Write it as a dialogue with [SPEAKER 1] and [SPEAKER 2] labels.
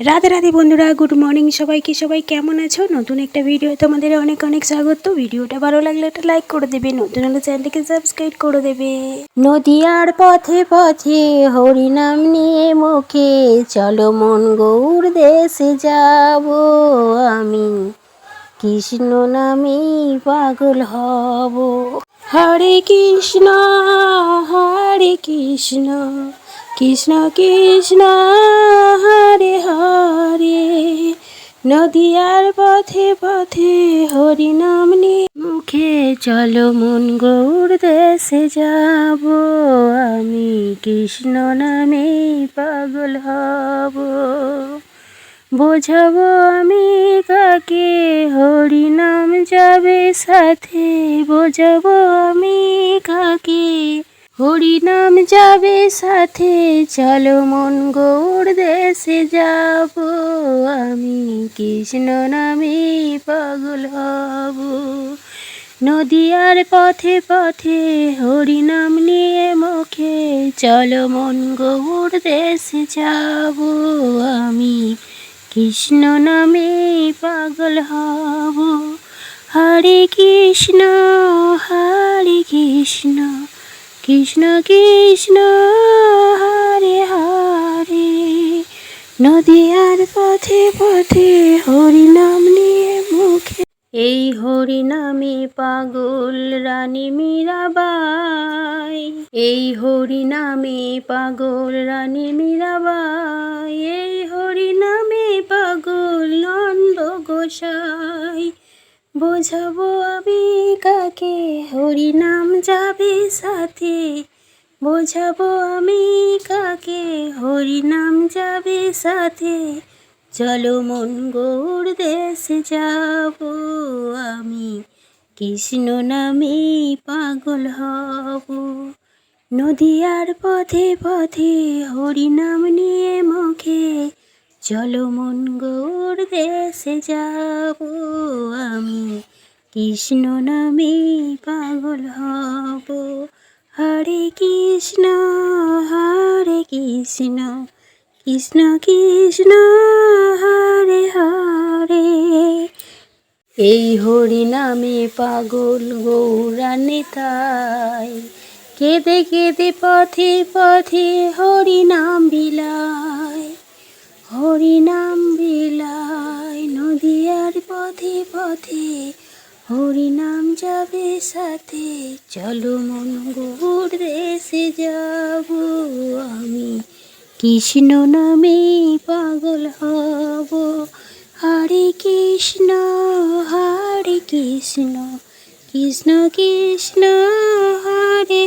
[SPEAKER 1] রাধে রাধে বন্ধুরা good morning সবাইকে। সবাই কেমন আছো? নতুন একটা ভিডিও তোমাদের অনেক অনেক স্বাগত। ভিডিওটা ভালো লাগলে একটা লাইক করে দেবে, নতুন হলে চ্যানেলটিকে সাবস্ক্রাইব করে দেবে। নদিয়ার পথে পথে হরিনাম নিয়ে মুখে, চলো মন গৌর দেশে যাব আমি। কৃষ্ণ নামে পাগল হব। হরে কৃষ্ণ হরে কৃষ্ণ কৃষ্ণ কৃষ্ণ, হরে নদিয়ার পথে পথে হরি নাম নিয়ে মুখে চলো মন গৌর দেশে যাব। আমি কৃষ্ণ নামে পাগল হব। বোঝাবো আমি কাকে হরি নাম যাবে সাথে। বোঝাবো আমি কাকে হরি নাম যাবে সাথে, চলো মন গৌর দেশে যাব। আমি কৃষ্ণ নামে পাগল হব। নদিয়ার পথে পথে হরি নাম নিয়ে মুখে, চলো মন গৌর দেশে যাব। আমি কৃষ্ণ নামে পাগল হব। হরে কৃষ্ণ হরে কৃষ্ণ। কৃষ্ণ কৃষ্ণ, হরে হরে। নদিয়ার পথে পথে হরি নাম নিয়ে মুখে এই হরি নামে পাগল রানী মীরাবাই। এই হরি নামে পাগল রানী মীরাবাই। এই হরি নামে পাগল নন্দ গোসাই। বোঝাবো আমি হরি নাম যাবে সাথে, বোঝাবো আমি কাকে। হরি নাম যাবে সাথে, চলো মন গৌর দেশে যাব আমি। কৃষ্ণ নামে পাগল হব। নদিয়ার পথে পথে হরি নাম নিয়ে মুখে, চলো মন গৌর দেশে যাব আমি। কৃষ্ণ নামে পাগল হব। হরে কৃষ্ণ হরে কৃষ্ণ কৃষ্ণ কৃষ্ণ, হরে হরে। এই হরি নামে পাগল গৌরানে তাই। কেঁদে কেঁদে পথে পথে হরি নাম বিলায়। হরি নাম বিলায় নদিয়ার পথে পথে হরি নাম যাবে সাথে, চলো মন গৌর দেশে যাব আমি। কৃষ্ণ নামে পাগল হব, হরে কৃষ্ণ হরে কৃষ্ণ কৃষ্ণ কৃষ্ণ, হরে